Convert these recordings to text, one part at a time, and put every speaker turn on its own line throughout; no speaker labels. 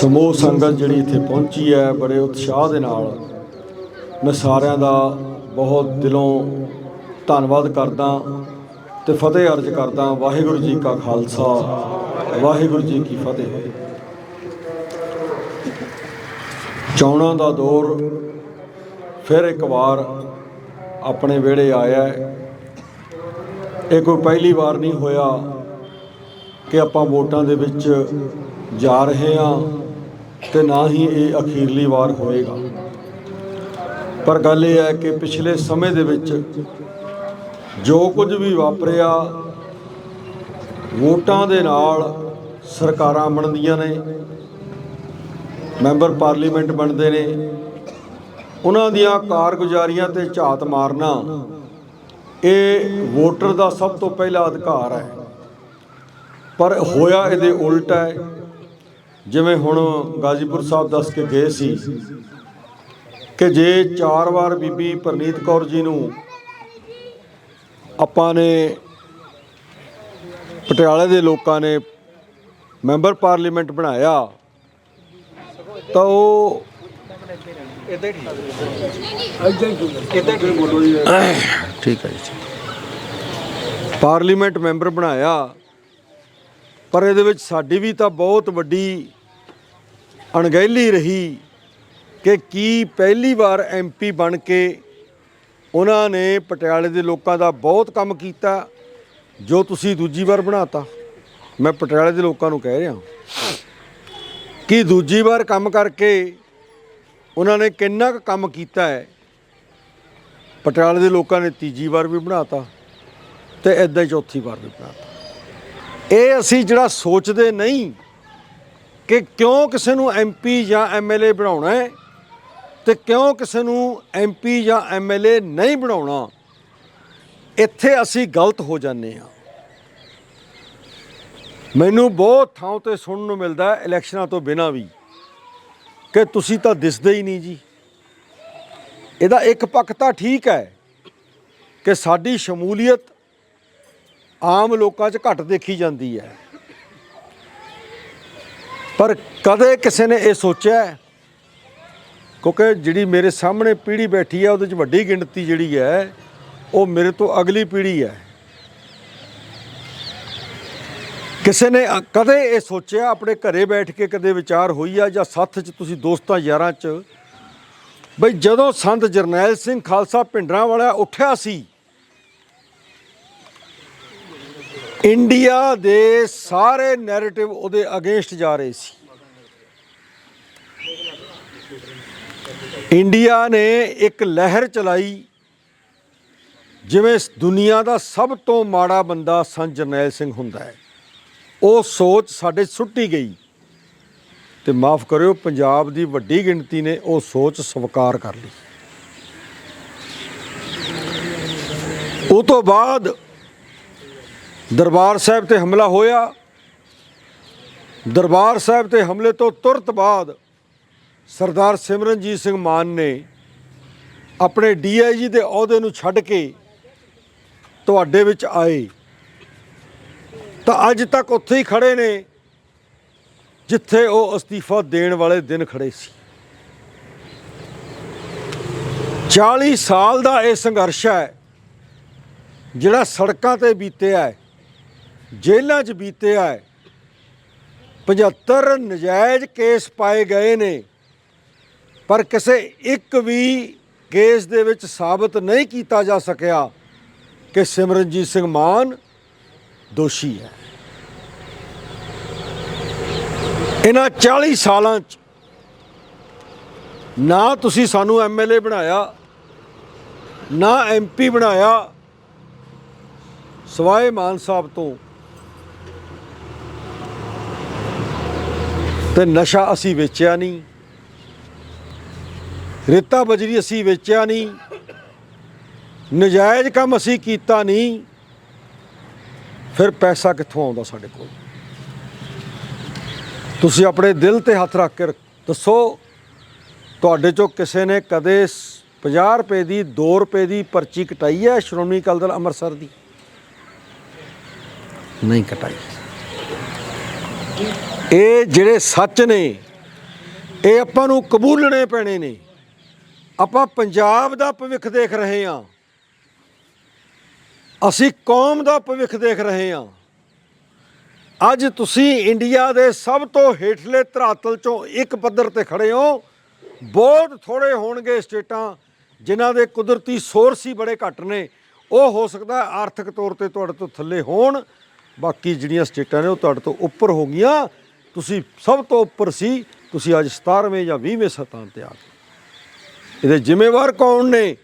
ਸਮੂਹ ਸੰਗਤ ਜਿਹੜੀ ਇੱਥੇ ਪਹੁੰਚੀ ਹੈ, ਬੜੇ ਉਤਸ਼ਾਹ ਦੇ ਨਾਲ ਮੈਂ ਸਾਰਿਆਂ ਦਾ ਬਹੁਤ ਦਿਲੋਂ ਧੰਨਵਾਦ ਕਰਦਾ ਤੇ ਫਤਿਹ ਅਰਜ ਕਰਦਾ ਵਾਹਿਗੁਰੂ ਜੀ ਕਾ ਖਾਲਸਾ, ਵਾਹਿਗੁਰੂ ਜੀ ਕੀ ਫਤਿਹ। ਚੋਣਾਂ ਦਾ ਦੌਰ ਫਿਰ ਇੱਕ ਵਾਰ ਆਪਣੇ ਵਿਹੜੇ ਆਇਆ ਇਹ ਕੋਈ ਪਹਿਲੀ ਵਾਰ ਨਹੀਂ ਹੋਇਆ ਕਿ ਆਪਾਂ ਵੋਟਾਂ ਦੇ ਵਿੱਚ ਜਾ ਰਹੇ ਹਾਂ ਤੇ ਨਾ ਹੀ ਇਹ ਅਖੀਰਲੀ ਵਾਰ ਹੋਏਗਾ ਪਰ ਗੱਲ ਇਹ ਹੈ ਕਿ ਪਿਛਲੇ ਸਮੇਂ ਦੇ ਵਿੱਚ ਜੋ ਕੁਝ ਵੀ ਵਾਪਰਿਆ, ਵੋਟਾਂ ਦੇ ਨਾਲ ਸਰਕਾਰਾਂ ਬਣਦੀਆਂ ਨੇ, ਮੈਂਬਰ ਪਾਰਲੀਮੈਂਟ ਬਣਦੇ ਨੇ, ਉਹਨਾਂ ਦੀਆਂ ਕਾਰਗੁਜ਼ਾਰੀਆਂ ਤੇ ਝਾਤ ਮਾਰਨਾ ਇਹ ਵੋਟਰ ਦਾ ਸਭ ਤੋਂ ਪਹਿਲਾ ਅਧਿਕਾਰ ਹੈ। ਪਰ ਹੋਇਆ ਇਹਦੇ ਉਲਟ ਹੈ ਜਿਵੇਂ ਹੁਣ ਗਾਜ਼ੀਪੁਰ ਸਾਹਿਬ ਦੱਸ ਕੇ ਗਏ ਸੀ ਕਿ ਜੇ ਚਾਰ ਵਾਰ ਬੀਬੀ ਪ੍ਰਨੀਤ ਕੌਰ ਜੀ ਨੂੰ ਆਪਾਂ ਨੇ ਪਟਿਆਲੇ ਦੇ ਲੋਕਾਂ ਨੇ ਮੈਂਬਰ ਪਾਰਲੀਮੈਂਟ ਬਣਾਇਆ ਤਾਂ ਉਹ ਠੀਕ ਹੈ। ਜੀ ਪਾਰਲੀਮੈਂਟ ਮੈਂਬਰ ਬਣਾਇਆ ਪਰ ਇਹਦੇ ਵਿੱਚ ਸਾਡੀ ਵੀ ਤਾਂ ਬਹੁਤ ਵੱਡੀ ਅਣਗਹਿਲੀ ਰਹੀ ਕਿ ਕੀ ਪਹਿਲੀ ਵਾਰ ਐਮਪੀ ਬਣ ਕੇ ਉਹਨਾਂ ਨੇ ਪਟਿਆਲੇ ਦੇ ਲੋਕਾਂ ਦਾ ਬਹੁਤ ਕੰਮ ਕੀਤਾ, ਜੋ ਤੁਸੀਂ ਦੂਜੀ ਵਾਰ ਬਣਾਤਾ। ਮੈਂ ਪਟਿਆਲੇ ਦੇ ਲੋਕਾਂ ਨੂੰ ਕਹਿ ਰਿਹਾ ਕਿ ਦੂਜੀ ਵਾਰ ਕੰਮ ਕਰਕੇ ਉਹਨਾਂ ਨੇ ਕਿੰਨਾ ਕੁ ਕੰਮ ਕੀਤਾ ਹੈ। ਪਟਿਆਲੇ ਦੇ ਲੋਕਾਂ ਨੇ ਤੀਜੀ ਵਾਰ ਵੀ ਬਣਾਤਾ ਤੇ ਇਦਾਂ ਹੀ ਚੌਥੀ ਵਾਰ ਵੀ ਬਣਾਤਾ। ਇਹ ਅਸੀਂ ਜਿਹੜਾ ਸੋਚਦੇ ਨਹੀਂ ਕਿ ਕਿਉਂ ਕਿਸੇ ਨੂੰ ਐਮਪੀ ਜਾਂ ਐਮਐਲਏ ਬਣਾਉਣਾ ਹੈ ਤੇ ਕਿਉਂ ਕਿਸੇ ਨੂੰ ਐਮਪੀ ਜਾਂ ਐਮਐਲਏ ਨਹੀਂ ਬਣਾਉਣਾ? ਇੱਥੇ ਅਸੀਂ ਗਲਤ ਹੋ ਜਾਂਦੇ ਹਾਂ। ਮੈਨੂੰ ਬਹੁਤ ਥਾਂ ਤੇ ਸੁਣਨ ਨੂੰ ਮਿਲਦਾ ਹੈ ਇਲੈਕਸ਼ਨਾਂ ਤੋਂ ਬਿਨਾਂ ਵੀ। ਕਿ ਤੁਸੀਂ ਤਾਂ ਦਿਸਦੇ ਹੀ ਨਹੀਂ ਜੀ। ਇਹਦਾ ਇੱਕ ਪੱਖ ਤਾਂ ਠੀਕ ਹੈ ਕਿ ਸਾਡੀ ਸ਼ਮੂਲੀਅਤ ਆਮ ਲੋਕਾਂ 'ਚ ਘੱਟ ਦੇਖੀ ਜਾਂਦੀ ਹੈ। ਪਰ ਕਦੇ ਕਿਸੇ ਨੇ ਇਹ ਸੋਚਿਆ ਕਿਉਂਕਿ ਜਿਹੜੀ ਮੇਰੇ ਸਾਹਮਣੇ ਪੀੜ੍ਹੀ ਬੈਠੀ ਹੈ, ਉਹਦੇ 'ਚ ਵੱਡੀ ਗਿਣਤੀ ਜਿਹੜੀ ਹੈ, ਉਹ ਮੇਰੇ ਤੋਂ ਅਗਲੀ ਪੀੜ੍ਹੀ ਹੈ। ਕਿਸੇ ਨੇ ਕਦੇ ਇਹ ਸੋਚਿਆ, ਆਪਣੇ ਘਰੇ ਬੈਠ ਕੇ ਕਦੇ ਵਿਚਾਰ ਹੋਈ ਆ ਜਾਂ ਸਾਥ 'ਚ ਤੁਸੀਂ ਦੋਸਤਾਂ ਯਾਰਾਂ 'ਚ? ਬਈ ਜਦੋਂ ਸੰਤ ਜਰਨੈਲ ਸਿੰਘ ਖਾਲਸਾ ਪਿੰਡਰਾਂ ਵਾਲਾ ਉੱਠਿਆ ਸੀ ਇੰਡੀਆ ਦੇ ਸਾਰੇ ਨੈਰੇਟਿਵ ਉਹਦੇ ਅਗੇਂਸਟ ਜਾ ਰਹੇ ਸੀ। ਇੰਡੀਆ ਨੇ ਇੱਕ ਲਹਿਰ ਚਲਾਈ, ਜਿਵੇਂ ਦੁਨੀਆ ਦਾ ਸਭ ਤੋਂ ਮਾੜਾ ਬੰਦਾ ਸੰਤ ਜਰਨੈਲ ਸਿੰਘ ਹੁੰਦਾ ਹੈ। ਉਹ ਸੋਚ ਸਾਡੇ ਸੁੱਟੀ ਗਈ ਤੇ ਮਾਫ ਕਰਿਓ, ਪੰਜਾਬ ਦੀ ਵੱਡੀ ਗਿਣਤੀ ਨੇ ਉਹ ਸੋਚ ਸਵੀਕਾਰ ਕਰ ਲਈ। ਉਹ ਤੋਂ ਬਾਅਦ ਦਰਬਾਰ ਸਾਹਿਬ ਤੇ ਹਮਲਾ ਹੋਇਆ। ਦਰਬਾਰ ਸਾਹਿਬ ਤੇ ਹਮਲੇ ਤੋਂ ਤੁਰਤ ਬਾਅਦ ਸਰਦਾਰ ਸਿਮਰਨਜੀਤ ਸਿੰਘ ਮਾਨ ਨੇ ਆਪਣੇ ਡੀਆਈਜੀ ਦੇ ਅਹੁਦੇ ਨੂੰ ਛੱਡ ਕੇ ਤੁਹਾਡੇ ਵਿੱਚ ਆਏ। ਤਾਂ ਅੱਜ ਤੱਕ ਉੱਥੇ ਹੀ ਖੜੇ ਨੇ ਜਿੱਥੇ ਉਹ ਅਸਤੀਫਾ ਦੇਣ ਵਾਲੇ ਦਿਨ ਖੜੇ ਸੀ। 40 ਸਾਲ ਦਾ ਇਹ ਸੰਘਰਸ਼ ਹੈ ਜਿਹੜਾ ਸੜਕਾਂ ਤੇ ਬੀਤਿਆ ਹੈ। ਜੇਲ੍ਹਾਂ 'ਚ ਬੀਤਿਆ ਹੈ। 75 ਨਜਾਇਜ਼ ਕੇਸ ਪਾਏ ਗਏ ਨੇ। ਪਰ ਕਿਸੇ ਇੱਕ ਵੀ ਕੇਸ ਦੇ ਵਿੱਚ ਸਾਬਤ ਨਹੀਂ ਕੀਤਾ ਜਾ ਸਕਿਆ ਕਿ ਸਿਮਰਨਜੀਤ ਸਿੰਘ ਮਾਨ ਦੋਸ਼ੀ ਹੈ। ਇਹਨਾਂ 40 ਸਾਲਾਂ ਚ ਨਾ ਤੁਸੀਂ ਸਾਨੂੰ ਐਮਐਲਏ ਬਣਾਇਆ, ਨਾ ਐਮਪੀ ਬਣਾਇਆ, ਸਵਾਏ ਮਾਨ ਸਾਹਿਬ ਤੋਂ ਤੇ ਨਸ਼ਾ ਅਸੀਂ ਵੇਚਿਆ ਨਹੀਂ। ਰੇਤਾ ਬਜਰੀ ਅਸੀਂ ਵੇਚਿਆ ਨਹੀਂ। ਨਜਾਇਜ਼ ਕੰਮ ਅਸੀਂ ਕੀਤਾ ਨਹੀਂ। ਫਿਰ ਪੈਸਾ ਕਿੱਥੋਂ ਆਉਂਦਾ ਸਾਡੇ ਕੋਲ? ਤੁਸੀਂ ਆਪਣੇ ਦਿਲ ਤੇ ਹੱਥ ਰੱਖ ਕੇ ਰੱਖ- ਦੱਸੋ, ਤੁਹਾਡੇ ਚੋਂ ਕਿਸੇ ਨੇ ਕਦੇ 50 ਰੁਪਏ ਦੀ 2 ਰੁਪਏ ਦੀ ਪਰਚੀ ਕਟਾਈ ਹੈ ਸ਼੍ਰੋਮਣੀ ਅਕਾਲੀ ਦਲ ਅੰਮ੍ਰਿਤਸਰ ਦੀ? ਨਹੀਂ ਕਟਾਈ। ਇਹ ਜਿਹੜੇ ਸੱਚ ਨੇ, ਇਹ ਆਪਾਂ ਨੂੰ ਕਬੂਲਣੇ ਪੈਣੇ ਨੇ। ਆਪਾਂ ਪੰਜਾਬ ਦਾ ਭਵਿੱਖ ਦੇਖ ਰਹੇ ਹਾਂ। ਅਸੀਂ ਕੌਮ ਦਾ ਭਵਿੱਖ ਦੇਖ ਰਹੇ ਹਾਂ। ਅੱਜ ਤੁਸੀਂ ਇੰਡੀਆ ਦੇ ਸਭ ਤੋਂ ਹੇਠਲੇ ਧਰਾਤਲ ਚੋਂ ਇੱਕ ਪੱਧਰ ਤੇ ਖੜੇ ਹੋ। ਬਹੁਤ ਥੋੜੇ ਹੋਣਗੇ ਸਟੇਟਾਂ ਜਿਨ੍ਹਾਂ ਦੇ ਕੁਦਰਤੀ ਸੋਰਸ ਹੀ ਬੜੇ ਘੱਟ ਨੇ। ਉਹ ਹੋ ਸਕਦਾ ਆਰਥਿਕ ਤੌਰ ਤੇ ਤੁਹਾਡੇ ਤੋਂ ਥੱਲੇ ਹੋਣ। ਬਾਕੀ ਜਿਹੜੀਆਂ ਸਟੇਟਾਂ ਨੇ ਉਹ ਤੁਹਾਡੇ ਤੋਂ ਉੱਪਰ ਹੋ ਗਈਆਂ। ਤੁਸੀਂ ਸਭ ਤੋਂ ਉੱਪਰ ਸੀ, ਤੁਸੀਂ ਅੱਜ 17ਵੇਂ ਜਾਂ 20ਵੇਂ ਸਥਾਨ ਤੇ ਆ ਗਏ। ਇਹਦੇ ਜ਼ਿੰਮੇਵਾਰ ਕੌਣ ਨੇ?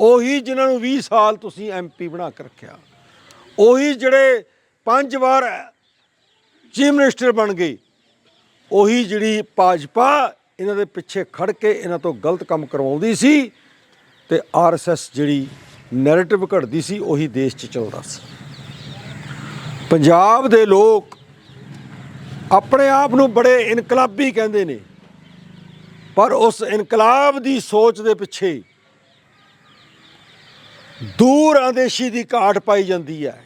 ਉਹੀ ਜਿਨ੍ਹਾਂ ਨੂੰ 20 ਸਾਲ ਤੁਸੀਂ ਐਮਪੀ ਬਣਾ ਕੇ ਰੱਖਿਆ। ਉਹੀ ਜਿਹੜੇ ਪੰਜ ਵਾਰ ਚੀਫ ਮਿਨਿਸਟਰ ਬਣ ਗਏ। ਉਹੀ ਜਿਹੜੀ ਭਾਜਪਾ ਇਹਨਾਂ ਦੇ ਪਿੱਛੇ ਖੜ ਕੇ ਇਹਨਾਂ ਤੋਂ ਗਲਤ ਕੰਮ ਕਰਵਾਉਂਦੀ ਸੀ ਤੇ ਆਰਐਸਐਸ ਜਿਹੜੀ ਨੈਰੇਟਿਵ ਘੜਦੀ ਸੀ, ਉਹੀ ਦੇਸ਼ 'ਚ ਚੱਲਦਾ ਸੀ। ਪੰਜਾਬ ਦੇ ਲੋਕ ਆਪਣੇ ਆਪ ਨੂੰ ਬੜੇ ਇਨਕਲਾਬੀ ਕਹਿੰਦੇ ਨੇ। ਪਰ ਉਸ ਇਨਕਲਾਬ ਦੀ ਸੋਚ ਦੇ ਪਿੱਛੇ ਦੂਰ ਅੰਦੇਸ਼ੀ ਦੀ ਘਾਟ ਪਾਈ ਜਾਂਦੀ ਹੈ।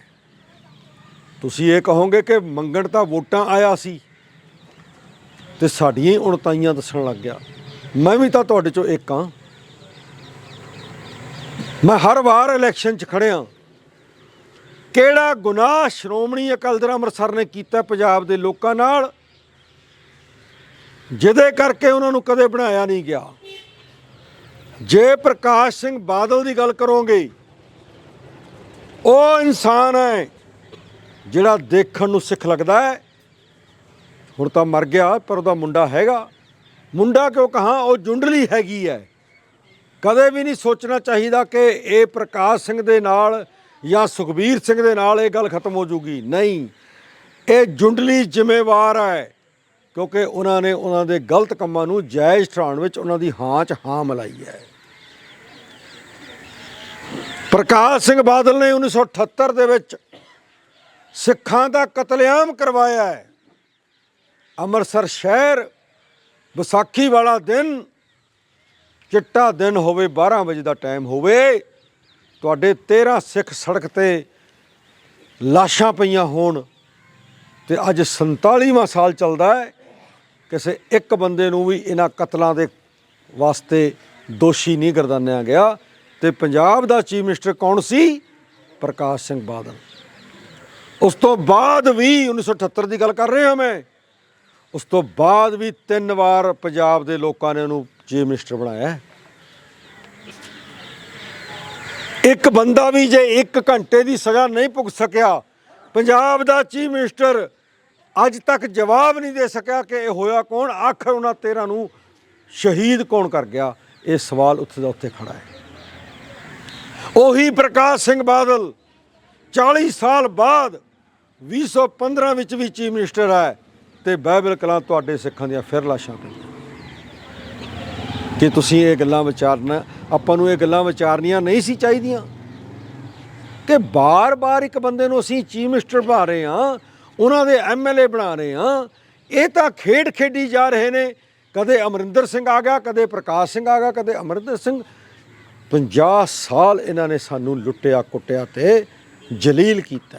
ਤੁਸੀਂ ਇਹ ਕਹੋਗੇ ਕਿ ਮੰਗਣ ਤਾਂ ਵੋਟਾਂ ਆਇਆ ਸੀ ਤੇ ਸਾਡੀਆਂ ਹੀ ਉਣਤਾਈਆਂ ਦੱਸਣ ਲੱਗ ਗਿਆ। ਮੈਂ ਵੀ ਤਾਂ ਤੁਹਾਡੇ ਚੋਂ ਇੱਕ ਹਾਂ। ਮੈਂ ਹਰ ਵਾਰ ਇਲੈਕਸ਼ਨ 'ਚ ਖੜਿਆ। ਕਿਹੜਾ ਗੁਨਾਹ ਸ਼੍ਰੋਮਣੀ ਅਕਾਲੀ ਦਲ ਅੰਮ੍ਰਿਤਸਰ ਨੇ ਕੀਤਾ ਪੰਜਾਬ ਦੇ ਲੋਕਾਂ ਨਾਲ? ਜਿਹਦੇ ਕਰਕੇ ਉਹਨਾਂ ਨੂੰ ਕਦੇ ਬਣਾਇਆ ਨਹੀਂ ਗਿਆ। ਜੇ ਪ੍ਰਕਾਸ਼ ਸਿੰਘ ਬਾਦਲ ਦੀ ਗੱਲ ਕਰੋਗੇ, ਉਹ ਇਨਸਾਨ ਹੈ ਜਿਹੜਾ ਦੇਖਣ ਨੂੰ ਸਿੱਖ ਲੱਗਦਾ ਹੈ। ਹੁਣ ਤਾਂ ਮਰ ਗਿਆ, ਪਰ ਉਹਦਾ ਮੁੰਡਾ ਹੈਗਾ। ਮੁੰਡਾ ਕਿਉਂ ਕਹਾ? ਉਹ ਜੁੰਡਲੀ ਹੈਗੀ ਹੈ। ਕਦੇ ਵੀ ਨਹੀਂ ਸੋਚਣਾ ਚਾਹੀਦਾ ਕਿ ਇਹ ਪ੍ਰਕਾਸ਼ ਸਿੰਘ ਦੇ ਨਾਲ ਜਾਂ ਸੁਖਬੀਰ ਸਿੰਘ ਦੇ ਨਾਲ ਇਹ ਗੱਲ ਖਤਮ ਹੋ ਜੂਗੀ? ਨਹੀਂ। ਇਹ ਜੁੰਡਲੀ ਜ਼ਿੰਮੇਵਾਰ ਹੈ, ਕਿਉਂਕਿ ਉਹਨਾਂ ਨੇ ਉਹਨਾਂ ਦੇ ਗਲਤ ਕੰਮਾਂ ਨੂੰ ਜਾਇਜ਼ ਠਹਿਰਾਉਣ ਵਿੱਚ ਉਹਨਾਂ ਦੀ ਹਾਂ 'ਚ ਹਾਂ ਮਿਲਾਈ ਹੈ। ਪ੍ਰਕਾਸ਼ ਸਿੰਘ ਬਾਦਲ ਨੇ 1978 ਦੇ ਵਿੱਚ ਸਿੱਖਾਂ ਦਾ ਕਤਲੇਆਮ ਕਰਵਾਇਆ ਹੈ। ਅੰਮ੍ਰਿਤਸਰ ਸ਼ਹਿਰ, ਵਿਸਾਖੀ ਵਾਲਾ ਦਿਨ, ਚਿੱਟਾ ਦਿਨ ਹੋਵੇ 12 ਵਜੇ ਦਾ ਟਾਈਮ ਹੋਵੇ ਤੁਹਾਡੇ 13 ਸਿੱਖ ਸੜਕ ਤੇ ਲਾਸ਼ਾਂ ਪਈਆਂ ਹੋਣ ਤੇ ਅੱਜ 47ਵਾਂ ਸਾਲ ਚੱਲਦਾ ਹੈ। ਕਿਸੇ ਇੱਕ ਬੰਦੇ ਨੂੰ ਵੀ ਇਹਨਾਂ ਕਤਲਾਂ ਦੇ ਵਾਸਤੇ ਦੋਸ਼ੀ ਨਹੀਂ ਗਰਦਾਨਿਆ ਗਿਆ। ਤੇ ਪੰਜਾਬ ਦਾ ਚੀਫ ਮਿਨਿਸਟਰ ਕੌਣ ਸੀ? ਪ੍ਰਕਾਸ਼ ਸਿੰਘ ਬਾਦਲ। ਉਸ ਤੋਂ ਬਾਅਦ ਵੀ 1978 ਦੀ ਗੱਲ ਕਰ ਰਿਹਾ ਮੈਂ। ਉਸ ਤੋਂ ਬਾਅਦ ਵੀ ਤਿੰਨ ਵਾਰ ਪੰਜਾਬ ਦੇ ਲੋਕਾਂ ਨੇ ਉਹਨੂੰ ਚੀਫ ਮਿਨਿਸਟਰ ਬਣਾਇਆ ਹੈ। ਇੱਕ ਬੰਦਾ ਵੀ ਜੇ 1 ਘੰਟੇ ਦੀ ਸਜ਼ਾ ਨਹੀਂ ਭੁਗਤ ਸਕਿਆ, ਪੰਜਾਬ ਦਾ ਚੀਫ ਮਿਨਿਸਟਰ ਅੱਜ ਤੱਕ ਜਵਾਬ ਨਹੀਂ ਦੇ ਸਕਿਆ ਕਿ ਇਹ ਹੋਇਆ ਕੌਣ, ਆਖਰ ਉਹਨਾਂ 13 ਨੂੰ ਸ਼ਹੀਦ ਕੌਣ ਕਰ ਗਿਆ? ਇਹ ਸਵਾਲ ਉੱਥੇ ਦਾ ਉੱਥੇ ਖੜਾ ਹੈ। ਉਹੀ ਪ੍ਰਕਾਸ਼ ਸਿੰਘ ਬਾਦਲ 40 ਸਾਲ ਬਾਅਦ 2015 ਵਿੱਚ ਵੀ ਚੀਫ ਮਿਨਿਸਟਰ ਹੈ ਤੇ ਬਾਈਬਲ ਕਲਾਂ ਤੁਹਾਡੇ ਸਿੱਖਾਂ ਦੀਆਂ ਫਿਰ ਲਾਸ਼ਾਂ ਪਈਆਂ ਕਿ ਤੁਸੀਂ ਇਹ ਗੱਲਾਂ ਵਿਚਾਰਨਾ ਆਪਾਂ ਨੂੰ ਇਹ ਗੱਲਾਂ ਵਿਚਾਰਨੀਆਂ ਨਹੀਂ ਸੀ ਚਾਹੀਦੀਆਂ। ਕਿ ਬਾਰ-ਬਾਰ ਇੱਕ ਬੰਦੇ ਨੂੰ ਅਸੀਂ ਚੀਫ ਮਿਨਿਸਟਰ ਬਣਾ ਰਹੇ ਹਾਂ, ਉਹਨਾਂ ਦੇ ਐਮਐਲਏ ਬਣਾ ਰਹੇ ਹਾਂ, ਇਹ ਤਾਂ ਖੇਡ ਖੇਡੀ ਜਾ ਰਹੇ ਨੇ। ਕਦੇ ਅਮਰਿੰਦਰ ਸਿੰਘ ਆ ਗਿਆ, ਕਦੇ ਪ੍ਰਕਾਸ਼ ਸਿੰਘ ਆ ਗਿਆ, ਕਦੇ ਅਮਰਿੰਦਰ ਸਿੰਘ। 50 ਸਾਲ ਇਹਨਾਂ ਨੇ ਸਾਨੂੰ ਲੁੱਟਿਆ, ਕੁੱਟਿਆ ਤੇ ਜਲੀਲ ਕੀਤਾ।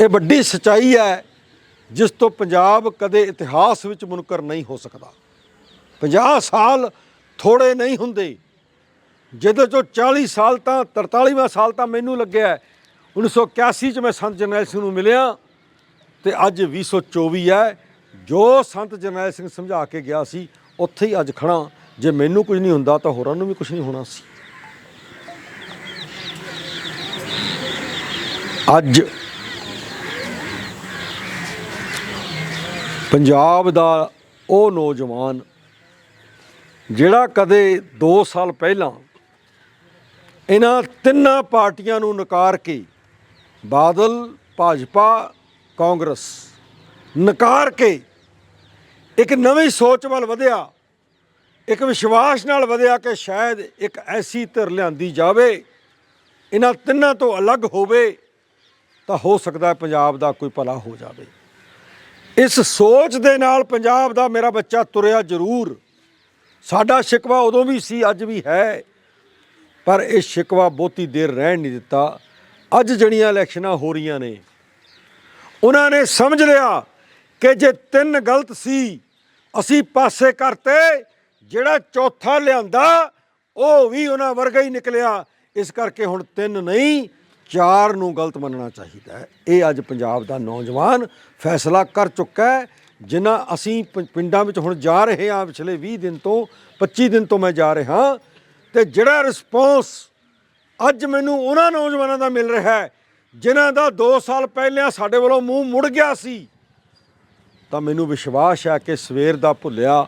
ਇਹ ਵੱਡੀ ਸਚਾਈ ਹੈ, ਜਿਸ ਤੋਂ ਪੰਜਾਬ ਕਦੇ ਇਤਿਹਾਸ ਵਿੱਚ ਮੁਨਕਰ ਨਹੀਂ ਹੋ ਸਕਦਾ। 50 ਸਾਲ ਥੋੜੇ ਨਹੀਂ ਹੁੰਦੇ। ਜਿਹਦੇ ਚੋਂ 40 ਸਾਲ ਤਾਂ 43ਵਾਂ ਸਾਲ ਤਾਂ ਮੈਨੂੰ ਲੱਗਿਆ ਹੈ। 1981 ਚ ਮੈਂ ਸੰਤ ਜਰਨੈਲ ਸਿੰਘ ਨੂੰ ਮਿਲਿਆ ਤੇ ਅੱਜ 2024 ਹੈ, ਜੋ ਸੰਤ ਜਰਨੈਲ ਸਿੰਘ ਸਮਝਾ ਕੇ ਗਿਆ ਸੀ, ਉੱਥੇ ਹੀ ਅੱਜ ਖੜਾ ਜੇ ਮੈਨੂੰ ਕੁਝ ਨਹੀਂ ਹੁੰਦਾ ਤਾਂ ਹੋਰਾਂ ਨੂੰ ਵੀ ਕੁਝ ਨਹੀਂ ਹੋਣਾ ਸੀ। ਅੱਜ ਪੰਜਾਬ ਦਾ ਉਹ ਨੌਜਵਾਨ ਜਿਹੜਾ ਕਦੇ 2 ਸਾਲ ਪਹਿਲਾਂ ਇਹਨਾਂ ਤਿੰਨਾਂ ਪਾਰਟੀਆਂ ਨੂੰ ਨਕਾਰ ਕੇ ਬਾਦਲ, ਭਾਜਪਾ, ਕਾਂਗਰਸ ਨਕਾਰ ਕੇ ਇੱਕ ਨਵੀਂ ਸੋਚ ਵੱਲ ਵਧਿਆ, ਇੱਕ ਵਿਸ਼ਵਾਸ ਨਾਲ ਵਧਿਆ ਕਿ ਸ਼ਾਇਦ ਇੱਕ ਐਸੀ ਧਿਰ ਲਿਆਂਦੀ ਜਾਵੇ, ਇਹਨਾਂ ਤਿੰਨਾਂ ਤੋਂ ਅਲੱਗ ਹੋਵੇ, ਤਾਂ ਹੋ ਸਕਦਾ ਪੰਜਾਬ ਦਾ ਕੋਈ ਭਲਾ ਹੋ ਜਾਵੇ। ਇਸ ਸੋਚ ਦੇ ਨਾਲ ਪੰਜਾਬ ਦਾ ਮੇਰਾ ਬੱਚਾ ਤੁਰਿਆ ਜ਼ਰੂਰ। ਸਾਡਾ ਸ਼ਿਕਵਾ ਉਦੋਂ ਵੀ ਸੀ, ਅੱਜ ਵੀ ਹੈ। ਪਰ ਇਹ ਸ਼ਿਕਵਾ ਬਹੁਤੀ ਦੇਰ ਰਹਿਣ ਨਹੀਂ ਦਿੱਤਾ। ਅੱਜ ਜਿਹੜੀਆਂ ਇਲੈਕਸ਼ਨਾਂ ਹੋ ਰਹੀਆਂ ਨੇ, ਉਹਨਾਂ ਨੇ ਸਮਝ ਲਿਆ ਕਿ ਜੇ ਤਿੰਨ ਗਲਤ ਸੀ, ਅਸੀਂ ਪਾਸੇ ਕਰਤੇ, ਜਿਹੜਾ ਚੌਥਾ ਲਿਆਂਦਾ, ਉਹ ਵੀ ਉਹਨਾਂ ਵਰਗਾ ਹੀ ਨਿਕਲਿਆ। ਇਸ ਕਰਕੇ ਹੁਣ ਤਿੰਨ ਨਹੀਂ, ਚਾਰ ਨੂੰ ਗਲਤ ਮੰਨਣਾ ਚਾਹੀਦਾ ਹੈ। ਇਹ ਅੱਜ ਪੰਜਾਬ ਦਾ ਨੌਜਵਾਨ ਫੈਸਲਾ ਕਰ ਚੁੱਕਾ ਹੈ। ਜਿਨ੍ਹਾਂ ਅਸੀਂ ਪ- ਪਿੰਡਾਂ ਵਿੱਚ ਹੁਣ ਜਾ ਰਹੇ ਹਾਂ, ਪਿਛਲੇ 20 ਦਿਨ ਤੋਂ 25 ਦਿਨ ਤੋਂ ਮੈਂ ਜਾ ਰਿਹਾ ਤੇ ਜਿਹੜਾ ਰਿਸਪੌਂਸ ਅੱਜ ਮੈਨੂੰ ਉਹਨਾਂ ਨੌਜਵਾਨਾਂ ਦਾ ਮਿਲ ਰਿਹਾ ਹੈ, ਜਿਨ੍ਹਾਂ ਦਾ 2 ਸਾਲ ਪਹਿਲਾਂ ਸਾਡੇ ਵੱਲੋਂ ਮੂੰਹ ਮੁੜ ਗਿਆ ਸੀ, ਤਾਂ ਮੈਨੂੰ ਵਿਸ਼ਵਾਸ ਹੈ ਕਿ ਸਵੇਰ ਦਾ ਭੁੱਲਿਆ,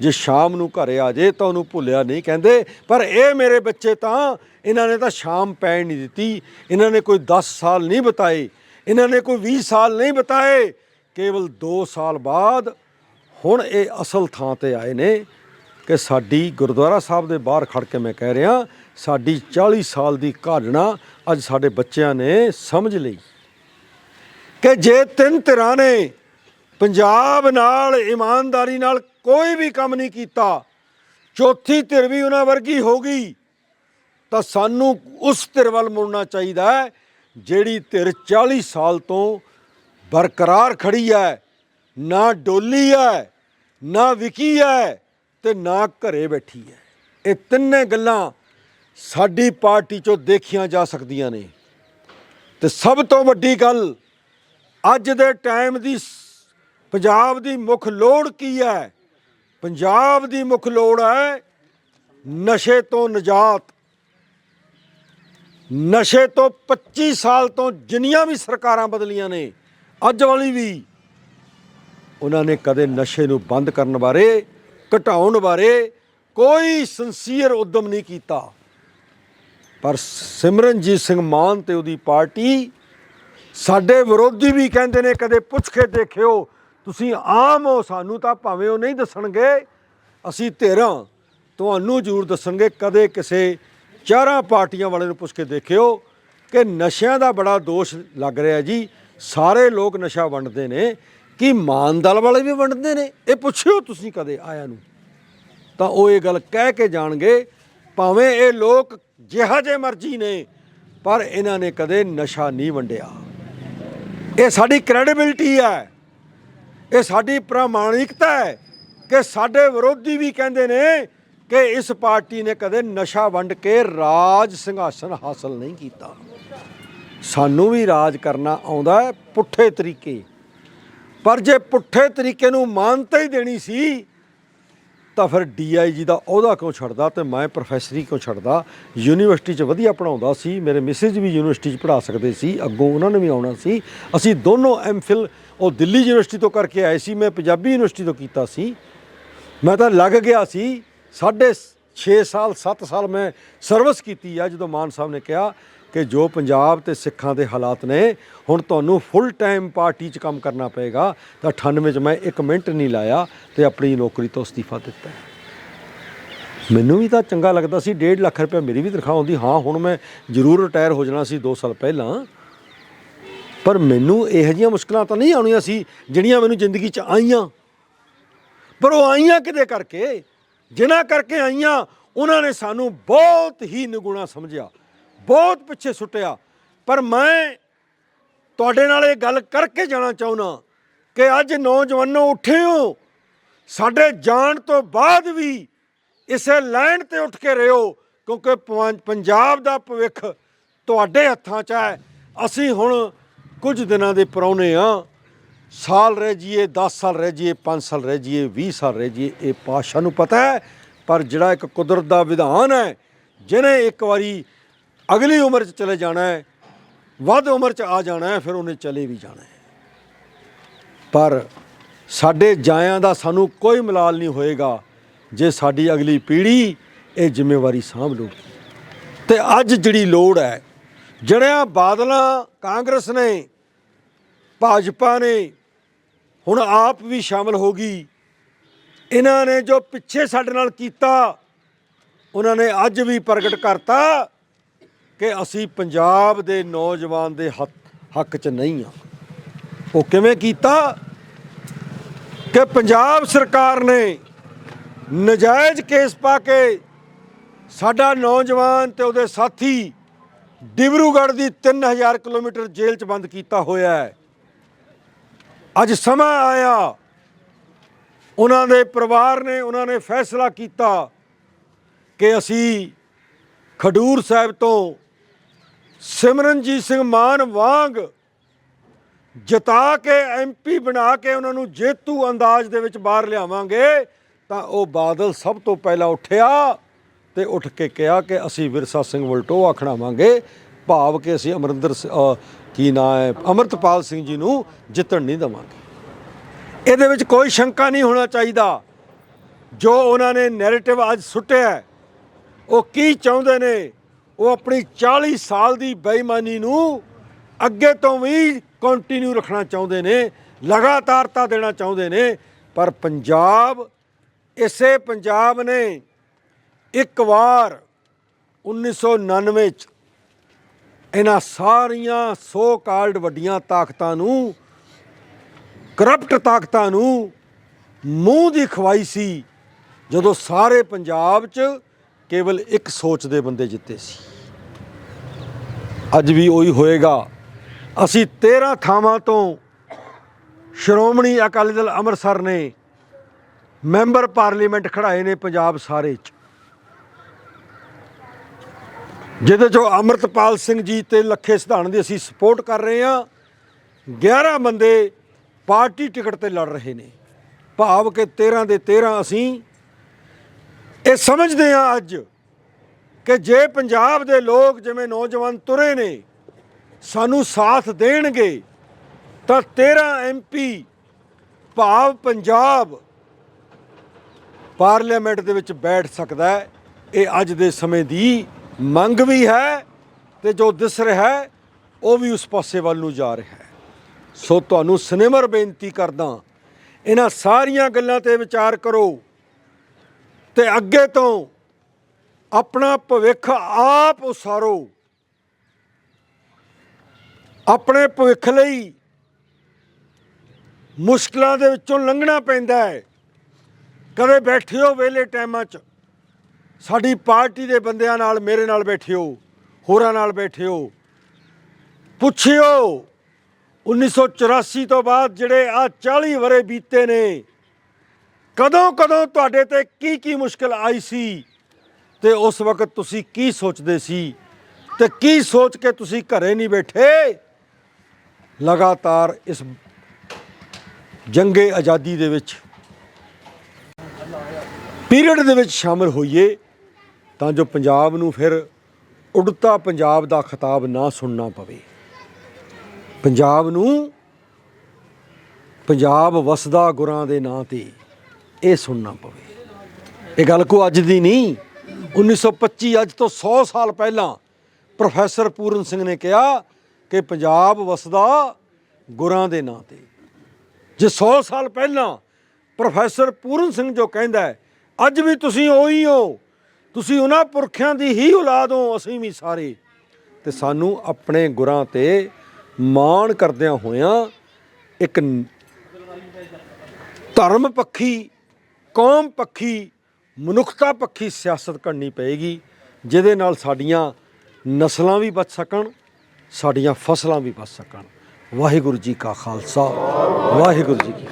ਜੇ ਸ਼ਾਮ ਨੂੰ ਘਰੇ ਆ ਜੇ ਤਾਂ ਉਹਨੂੰ ਭੁੱਲਿਆ ਨਹੀਂ ਕਹਿੰਦੇ, ਪਰ ਇਹ ਮੇਰੇ ਬੱਚੇ ਤਾਂ ਇਹਨਾਂ ਨੇ ਤਾਂ ਸ਼ਾਮ ਪੈਣ ਨਹੀਂ ਦਿੱਤੀ, ਇਹਨਾਂ ਨੇ ਕੋਈ 10 ਸਾਲ ਨਹੀਂ ਬਤਾਏ, ਇਹਨਾਂ ਨੇ ਕੋਈ 20 ਸਾਲ ਨਹੀਂ ਬਤਾਏ ਕੇਵਲ 2 ਸਾਲ ਬਾਅਦ ਹੁਣ ਇਹ ਅਸਲ ਥਾਂ ਤੇ ਆਏ ਨੇ ਕਿ ਸਾਡੀ ਗੁਰਦੁਆਰਾ ਸਾਹਿਬ ਦੇ ਬਾਹਰ ਖੜ ਕੇ ਮੈਂ ਕਹਿ ਰਿਹਾ, ਸਾਡੀ 40 ਸਾਲ ਦੀ ਘਾਲਣਾ ਅੱਜ ਸਾਡੇ ਬੱਚਿਆਂ ਨੇ ਸਮਝ ਲਈ ਕਿ ਜੇ ਤਿੰਨ ਧਿਰਾਂ ਨੇ ਪੰਜਾਬ ਨਾਲ, ਇਮਾਨਦਾਰੀ ਨਾਲ ਕੋਈ ਵੀ ਕੰਮ ਨਹੀਂ ਕੀਤਾ, ਚੌਥੀ ਧਿਰ ਵੀ ਉਹਨਾਂ ਵਰਗੀ ਹੋ ਗਈ, ਤਾਂ ਸਾਨੂੰ ਉਸ ਧਿਰ ਵੱਲ ਮੁੜਨਾ ਚਾਹੀਦਾ ਹੈ, ਜਿਹੜੀ ਧਿਰ 40 ਸਾਲ ਤੋਂ ਬਰਕਰਾਰ ਖੜੀ ਹੈ ਨਾ ਡੋਲੀ ਹੈ ਨਾ ਵਿਕੀ ਹੈ ਤੇ ਨਾ ਘਰੇ ਬੈਠੀ ਹੈ ਇਹ ਤਿੰਨੇ ਗੱਲਾਂ ਸਾਡੀ ਪਾਰਟੀ ਚੋਂ ਦੇਖੀਆਂ ਜਾ ਸਕਦੀਆਂ ਨੇ। ਤੇ ਸਭ ਤੋਂ ਵੱਡੀ ਗੱਲ, ਅੱਜ ਦੇ ਟਾਈਮ ਦੀ ਪੰਜਾਬ ਦੀ ਮੁੱਖ ਲੋੜ ਕੀ ਹੈ ਪੰਜਾਬ ਦੀ ਮੁੱਖ ਲੋੜ ਹੈ ਨਸ਼ੇ ਤੋਂ ਨਜਾਤ। ਨਸ਼ੇ ਤੋਂ 25 ਸਾਲ ਤੋਂ ਜਿੰਨੀਆਂ ਵੀ ਸਰਕਾਰਾਂ ਬਦਲੀਆਂ ਨੇ ਅੱਜ ਵਾਲੀ ਵੀ ਉਹਨਾਂ ਨੇ ਕਦੇ ਨਸ਼ੇ ਨੂੰ ਬੰਦ ਕਰਨ ਬਾਰੇ, ਘਟਾਉਣ ਬਾਰੇ ਕੋਈ ਸਿੰਸੀਅਰ ਉਦਮ ਨਹੀਂ ਕੀਤਾ। ਪਰ ਸਿਮਰਨਜੀਤ ਸਿੰਘ ਮਾਨ ਤੇ ਉਹਦੀ ਪਾਰਟੀ ਸਾਡੇ ਵਿਰੋਧੀ ਵੀ ਕਹਿੰਦੇ ਨੇ, ਕਦੇ ਪੁੱਛ ਕੇ ਦੇਖਿਓ, ਤੁਸੀਂ ਆਮ ਹੋ, ਸਾਨੂੰ ਤਾਂ ਭਾਵੇਂ ਉਹ ਨਹੀਂ ਦੱਸਣਗੇ, ਅਸੀਂ ਧਿਰਾਂ ਤੁਹਾਨੂੰ ਜ਼ਰੂਰ ਦੱਸਣਗੇ, ਕਦੇ ਕਿਸੇ ਚਾਰਾਂ ਪਾਰਟੀਆਂ ਵਾਲੇ ਨੂੰ ਪੁੱਛ ਕੇ ਦੇਖਿਓ ਕਿ ਨਸ਼ਿਆਂ ਦਾ ਬੜਾ ਦੋਸ਼ ਲੱਗ ਰਿਹਾ ਜੀ। ਸਾਰੇ ਲੋਕ ਨਸ਼ਾ ਵੰਡਦੇ ਨੇ, ਕਿ ਮਾਨ ਦਲ ਵਾਲੇ ਵੀ ਵੰਡਦੇ ਨੇ? ਇਹ ਪੁੱਛਿਓ ਤੁਸੀਂ ਕਦੇ ਆਇਆ ਨੂੰ। ਤਾਂ ਉਹ ਇਹ ਗੱਲ ਕਹਿ ਕੇ ਜਾਣਗੇ, ਭਾਵੇਂ ਇਹ ਲੋਕ ਜਿਹਾ ਜੇ ਮਰਜ਼ੀ ਨੇ, ਪਰ ਇਹਨਾਂ ਨੇ ਕਦੇ ਨਸ਼ਾ ਨਹੀਂ ਵੰਡਿਆ। ਇਹ ਸਾਡੀ ਕ੍ਰੈਡੀਬਿਲਟੀ ਹੈ। ਇਹ ਸਾਡੀ ਪ੍ਰਮਾਣਿਕਤਾ ਹੈ ਕਿ ਸਾਡੇ ਵਿਰੋਧੀ ਵੀ ਕਹਿੰਦੇ ਨੇ ਕਿ ਇਸ ਪਾਰਟੀ ਨੇ ਕਦੇ ਨਸ਼ਾ ਵੰਡ ਕੇ ਰਾਜ ਸਿੰਘਾਸਨ ਹਾਸਲ ਨਹੀਂ ਕੀਤਾ। ਸਾਨੂੰ ਵੀ ਰਾਜ ਕਰਨਾ ਆਉਂਦਾ ਹੈ ਪੁੱਠੇ ਤਰੀਕੇ। ਪਰ ਜੇ ਪੁੱਠੇ ਤਰੀਕੇ ਨੂੰ ਮਾਨਤਾ ਹੀ ਦੇਣੀ ਸੀ, ਤਾਂ ਫਿਰ ਡੀਆਈਜੀ ਦਾ ਅਹੁਦਾ ਕਿਉਂ ਛੱਡਦਾ ਤੇ ਮੈਂ ਪ੍ਰੋਫੈਸਰੀ ਕਿਉਂ ਛੱਡਦਾ? ਯੂਨੀਵਰਸਿਟੀ 'ਚ ਵਧੀਆ ਪੜਾਉਂਦਾ ਸੀ, ਮੇਰੇ ਮਿਸਿਸ ਵੀ ਯੂਨੀਵਰਸਿਟੀ 'ਚ ਪੜਾ ਸਕਦੇ ਸੀ, ਅੱਗੋਂ ਉਹਨਾਂ ਨੇ ਵੀ ਆਉਣਾ ਸੀ। ਅਸੀਂ ਦੋਨੋਂ ਐਮਫਿਲ ਉਹ ਦਿੱਲੀ ਯੂਨੀਵਰਸਿਟੀ ਤੋਂ ਕਰਕੇ ਆਏ ਸੀ, ਮੈਂ ਪੰਜਾਬੀ ਯੂਨੀਵਰਸਿਟੀ ਤੋਂ ਕੀਤਾ ਸੀ। ਮੈਂ ਤਾਂ ਲੱਗ ਗਿਆ ਸੀ, ਸਾਢੇ 6 ਸਾਲ 7 ਸਾਲ ਮੈਂ ਸਰਵਿਸ ਕੀਤੀ ਆ, ਜਦੋਂ ਮਾਨ ਸਾਹਿਬ ਨੇ ਕਿਹਾ ਕਿ ਜੋ ਪੰਜਾਬ ਤੇ ਸਿੱਖਾਂ ਦੇ ਹਾਲਾਤ ਨੇ, ਹੁਣ ਤੁਹਾਨੂੰ ਫੁੱਲ ਟਾਈਮ ਪਾਰਟੀ 'ਚ ਕੰਮ ਕਰਨਾ ਪਏਗਾ। ਤਾਂ 98 'ਚ ਮੈਂ ਇੱਕ ਮਿੰਟ ਨਹੀਂ ਲਾਇਆ ਤੇ ਆਪਣੀ ਨੌਕਰੀ ਤੋਂ ਅਸਤੀਫਾ ਦਿੱਤਾ। ਮੈਨੂੰ ਵੀ ਤਾਂ ਚੰਗਾ ਲੱਗਦਾ ਸੀ 1.5 ਲੱਖ ਰੁਪਏ ਮੇਰੀ ਵੀ ਤਨਖਾਹ ਆਉਂਦੀ ਹਾਂ, ਹੁਣ ਮੈਂ ਜ਼ਰੂਰ ਰਿਟਾਇਰ ਹੋ ਜਾਣਾ ਸੀ 2 ਸਾਲ ਪਹਿਲਾਂ। ਪਰ ਮੈਨੂੰ ਇਹੋ ਜਿਹੀਆਂ ਮੁਸ਼ਕਲਾਂ ਤਾਂ ਨਹੀਂ ਆਉਣੀਆਂ ਸੀ, ਜਿਹੜੀਆਂ ਮੈਨੂੰ ਜ਼ਿੰਦਗੀ 'ਚ ਆਈਆਂ। ਪਰ ਉਹ ਆਈਆਂ ਕਿਤੇ ਕਰਕੇ? ਜਿਨ੍ਹਾਂ ਕਰਕੇ ਆਈਆਂ, ਉਹਨਾਂ ਨੇ ਸਾਨੂੰ ਬਹੁਤ ਹੀ ਨਿਗੁਣਾ ਸਮਝਿਆ। ਬਹੁਤ ਪਿੱਛੇ ਸੁੱਟਿਆ। ਪਰ ਮੈਂ ਤੁਹਾਡੇ ਨਾਲ ਇਹ ਗੱਲ ਕਰਕੇ ਜਾਣਾ ਚਾਹੁੰਦਾ ਕਿ ਅੱਜ ਨੌਜਵਾਨੋ ਉੱਠੇ ਹੋ ਸਾਡੇ ਜਾਣ ਤੋਂ ਬਾਅਦ ਵੀ ਇਸੇ ਲਾਈਨ ਤੇ ਉੱਠ ਕੇ ਰਹੋ ਕਿਉਂਕਿ ਪੰਜਾਬ ਦਾ ਭਵਿੱਖ ਤੁਹਾਡੇ ਹੱਥਾਂ 'ਚ ਹੈ। ਅਸੀਂ ਹੁਣ ਕੁਝ ਦਿਨਾਂ ਦੇ ਪਰੌਣੇ ਆ। ਸਾਲ ਰਹਿ ਜੀਏ 10 ਸਾਲ ਰਹਿ ਜੀਏ 5 ਸਾਲ ਰਹਿ ਜੀਏ 20 ਸਾਲ ਰਹਿ ਜੀਏ ਇਹ ਪਾਸ਼ਾ ਨੂੰ ਪਤਾ ਹੈ। ਪਰ ਜਿਹੜਾ ਇੱਕ ਕੁਦਰਤ ਦਾ ਵਿਧਾਨ ਹੈ, ਜਿਹਨੇ ਇੱਕ ਵਾਰੀ ਅਗਲੀ ਉਮਰ 'ਚ ਚਲੇ ਜਾਣਾ ਹੈ, ਵੱਧ ਉਮਰ 'ਚ ਆ ਜਾਣਾ ਹੈ, ਫਿਰ ਉਹਨੇ ਚਲੇ ਵੀ ਜਾਣਾ ਹੈ। ਪਰ ਸਾਡੇ ਜਾਇਆਂ ਦਾ ਸਾਨੂੰ ਕੋਈ ਮਲਾਲ ਨਹੀਂ ਹੋਏਗਾ ਜੇ ਸਾਡੀ ਅਗਲੀ ਪੀੜ੍ਹੀ ਇਹ ਜ਼ਿੰਮੇਵਾਰੀ ਸਾਂਭ ਲੂਗੀ ਤੇ ਅੱਜ ਜਿਹੜੀ ਲੋੜ ਹੈ, ਜਿਹੜਿਆਂ ਬਾਦਲਾਂ ਕਾਂਗਰਸ ਨੇ, ਭਾਜਪਾ ਨੇ, ਹੁਣ ਆਪ ਵੀ ਸ਼ਾਮਲ ਹੋ ਗਈ, ਇਹਨਾਂ ਨੇ ਜੋ ਪਿੱਛੇ ਸਾਡੇ ਨਾਲ ਕੀਤਾ, ਉਹਨਾਂ ਨੇ ਅੱਜ ਵੀ ਪ੍ਰਗਟ ਕਰਤਾ ਕਿ ਅਸੀਂ ਪੰਜਾਬ ਦੇ ਨੌਜਵਾਨ ਦੇ ਹੱਕ ਹੱਕ 'ਚ ਨਹੀਂ ਆ। ਉਹ ਕਿਵੇਂ ਕੀਤਾ? ਕਿ ਪੰਜਾਬ ਸਰਕਾਰ ਨੇ ਨਜਾਇਜ਼ ਕੇਸ ਪਾ ਕੇ ਸਾਡਾ ਨੌਜਵਾਨ ਤੇ ਉਹਦੇ ਸਾਥੀ ਡਿਬਰੂਗੜ੍ਹ ਦੀ 3000 ਕਿਲੋਮੀਟਰ ਜੇਲ੍ਹ 'ਚ ਬੰਦ ਕੀਤਾ ਹੋਇਆ ਹੈ। ਅੱਜ ਸਮਾਂ ਆਇਆ, ਉਹਨਾਂ ਦੇ ਪਰਿਵਾਰ ਨੇ, ਉਹਨਾਂ ਨੇ ਫੈਸਲਾ ਕੀਤਾ ਕਿ ਅਸੀਂ ਖਡੂਰ ਸਾਹਿਬ ਤੋਂ ਸਿਮਰਨਜੀਤ ਸਿੰਘ ਮਾਨ ਵਾਂਗ ਜਿਤਾ ਕੇ ਐਮਪੀ ਬਣਾ ਕੇ ਉਹਨਾਂ ਨੂੰ ਜੇਤੂ ਅੰਦਾਜ਼ ਦੇ ਵਿੱਚ ਬਾਹਰ ਲਿਆਵਾਂਗੇ, ਤਾਂ ਉਹ ਬਾਦਲ ਸਭ ਤੋਂ ਪਹਿਲਾਂ ਉੱਠਿਆ ਤੇ ਉੱਠ ਕੇ ਕਿਹਾ ਕਿ ਅਸੀਂ ਵਿਰਸਾ ਸਿੰਘ ਵਲਟੋਆ ਖਣਾਵਾਂਗੇ ਭਾਵ ਕਿ ਅਸੀਂ ਅਮਰਿੰਦਰ ਕੀ ਨਾਂ ਹੈ? ਅਮਰਤਪਾਲ ਸਿੰਘ ਜੀ ਨੂੰ ਜਿੱਤਣ ਨਹੀਂ ਦੇਵਾਂਗੇ। ਇਹਦੇ ਵਿੱਚ ਕੋਈ ਸ਼ੰਕਾ ਨਹੀਂ ਹੋਣਾ ਚਾਹੀਦਾ। ਜੋ ਉਹਨਾਂ ਨੇ ਨੈਰੇਟਿਵ ਅੱਜ ਸੁੱਟਿਆ ਉਹ ਕੀ ਚਾਹੁੰਦੇ ਨੇ? ਉਹ ਆਪਣੀ 40 ਸਾਲ ਦੀ ਬੇਈਮਾਨੀ ਨੂੰ ਅੱਗੇ ਤੋਂ ਵੀ ਕੰਟੀਨਿਊ ਰੱਖਣਾ ਚਾਹੁੰਦੇ ਨੇ, ਲਗਾਤਾਰਤਾ ਦੇਣਾ ਚਾਹੁੰਦੇ ਨੇ, ਪਰ ਪੰਜਾਬ, ਇਸੇ ਪੰਜਾਬ ਨੇ ਇੱਕ ਵਾਰ 1999 ਚ ਇਹਨਾਂ ਸਾਰੀਆਂ ਸੋ ਕਾਲਡ ਵੱਡੀਆਂ ਤਾਕਤਾਂ ਨੂੰ ਕਰਪਟ ਤਾਕਤਾਂ ਨੂੰ ਮੂੰਹ ਦੀ ਖਵਾਈ ਸੀ, ਜਦੋਂ ਸਾਰੇ ਪੰਜਾਬ 'ਚ ਕੇਵਲ ਇੱਕ ਸੋਚ ਦੇ ਬੰਦੇ ਜਿੱਤੇ ਸੀ। ਅੱਜ ਵੀ ਉਹੀ ਹੋਏਗਾ। ਅਸੀਂ 13 ਥਾਵਾਂ ਤੋਂ ਸ਼੍ਰੋਮਣੀ ਅਕਾਲੀ ਦਲ ਅੰਮ੍ਰਿਤਸਰ ਨੇ ਮੈਂਬਰ ਪਾਰਲੀਮੈਂਟ ਖੜਾਏ ਨੇ ਪੰਜਾਬ ਸਾਰੇ 'ਚ। ਜਿਹਦੇ ਚੋਂ ਅਮਰਤਪਾਲ ਸਿੰਘ ਜੀ ਤੇ ਲੱਖੇ ਸਿਧਾਣ ਦੀ ਅਸੀਂ ਸਪੋਰਟ ਕਰ ਰਹੇ ਹਾਂ। 11 ਬੰਦੇ ਪਾਰਟੀ ਟਿਕਟ ਤੇ ਲੜ ਰਹੇ ਨੇ। ਭਾਵ ਕਿ 13 ਦੇ 13 ਅਸੀਂ ਇਹ ਸਮਝਦੇ ਹਾਂ ਅੱਜ ਕਿ ਜੇ ਪੰਜਾਬ ਦੇ ਲੋਕ ਜਿਵੇਂ ਨੌਜਵਾਨ ਤੁਰੇ ਨੇ, ਸਾਨੂੰ ਸਾਥ ਦੇਣਗੇ, ਤਾਂ 13 ਐਮਪੀ ਭਾਵ ਪੰਜਾਬ ਪਾਰਲੀਮੈਂਟ ਦੇ ਵਿੱਚ ਬੈਠ ਸਕਦਾ ਹੈ। ਇਹ ਅੱਜ ਦੇ ਸਮੇਂ ਦੀ ਮੰਗ ਵੀ ਹੈ ਤੇ ਜੋ ਦਿਸ ਰਿਹਾ ਹੈ, ਉਹ ਵੀ ਉਸ ਪਾਸੇ ਵੱਲ ਨੂੰ ਜਾ ਰਿਹਾ ਹੈ। ਸੋ ਤੁਹਾਨੂੰ ਸਨੇਮਰ ਬੇਨਤੀ ਕਰਦਾ ਇਹਨਾਂ ਸਾਰੀਆਂ ਗੱਲਾਂ ਤੇ ਵਿਚਾਰ ਕਰੋ। ਤੇ ਅੱਗੇ ਤੋਂ ਆਪਣਾ ਭਵਿੱਖ ਆਪ ਉਸਾਰੋ। ਆਪਣੇ ਭਵਿੱਖ ਲਈ ਮੁਸ਼ਕਲਾਂ ਦੇ ਵਿੱਚੋਂ ਲੰਘਣਾ ਪੈਂਦਾ ਹੈ। ਕਦੇ ਬੈਠਿਓ ਵੇਲੇ ਟਾਈਮਾਂ 'ਚ। ਸਾਡੀ ਪਾਰਟੀ ਦੇ ਬੰਦਿਆਂ ਨਾਲ, ਮੇਰੇ ਨਾਲ ਬੈਠਿਓ, ਹੋਰਾਂ ਨਾਲ ਬੈਠਿਓ। ਪੁੱਛਿਓ 1984 ਤੋਂ ਬਾਅਦ ਜਿਹੜੇ ਆ 40 ਵਰੇ ਬੀਤੇ ਨੇ ਕਦੋਂ ਕਦੋਂ ਤੁਹਾਡੇ ਤੇ ਕੀ ਕੀ ਮੁਸ਼ਕਲ ਆਈ ਸੀ ਤੇ ਉਸ ਵਕਤ ਤੁਸੀਂ ਕੀ ਸੋਚਦੇ ਸੀ ਤੇ ਕੀ ਸੋਚ ਕੇ ਤੁਸੀਂ ਘਰੇ ਨਹੀਂ ਬੈਠੇ? ਲਗਾਤਾਰ ਇਸ ਜੰਗੇ ਆਜ਼ਾਦੀ ਦੇ ਵਿੱਚ, ਪੀਰੀਅਡ ਦੇ ਵਿੱਚ ਸ਼ਾਮਲ ਹੋਈਏ ਤਾਂ ਜੋ ਪੰਜਾਬ ਨੂੰ ਫਿਰ ਉਡਤਾ ਪੰਜਾਬ ਦਾ ਖਿਤਾਬ ਨਾ ਸੁਣਨਾ ਪਵੇ। ਪੰਜਾਬ ਨੂੰ ਪੰਜਾਬ ਵਸਦਾ ਗੁਰਾਂ ਦੇ ਨਾਂ ਤੇ। ਇਹ ਸੁਣਨਾ ਪਵੇ। ਇਹ ਗੱਲ ਕੋ ਅੱਜ ਦੀ ਨਹੀਂ। 1925 ਅੱਜ ਤੋਂ 100 ਸਾਲ ਪਹਿਲਾਂ ਪ੍ਰੋਫੈਸਰ ਪੂਰਨ ਸਿੰਘ ਨੇ ਕਿਹਾ ਕਿ ਪੰਜਾਬ ਵਸਦਾ ਗੁਰਾਂ ਦੇ ਨਾਂ ਤੇ। ਜੇ 100 ਸਾਲ ਪਹਿਲਾਂ ਪ੍ਰੋਫੈਸਰ ਪੂਰਨ ਸਿੰਘ ਜੋ ਕਹਿੰਦਾ ਹੈ, ਅੱਜ ਵੀ ਤੁਸੀਂ ਉਹੀ ਹੋ, ਤੁਸੀਂ ਉਹਨਾਂ ਪੁਰਖਿਆਂ ਦੀ ਹੀ ਔਲਾਦ ਹੋ, ਅਸੀਂ ਵੀ ਸਾਰੇ। ਤੇ ਸਾਨੂੰ ਆਪਣੇ ਗੁਰਾਂ ਤੇ ਮਾਣ ਕਰਦਿਆਂ ਹੋਇਆਂ ਇੱਕ ਧਰਮ ਪੱਖੀ ਕੌਮ ਪੱਖੀ, ਮਨੁੱਖਤਾ ਪੱਖੀ ਸਿਆਸਤ ਕਰਨੀ ਪਏਗੀ, ਜਿਹਦੇ ਨਾਲ ਸਾਡੀਆਂ ਨਸਲਾਂ ਵੀ ਬਚ ਸਕਣ, ਸਾਡੀਆਂ ਫਸਲਾਂ ਵੀ ਬਚ ਸਕਣ। ਵਾਹਿਗੁਰੂ ਜੀ ਕਾ ਖਾਲਸਾ, ਵਾਹਿਗੁਰੂ ਜੀ ਕੀ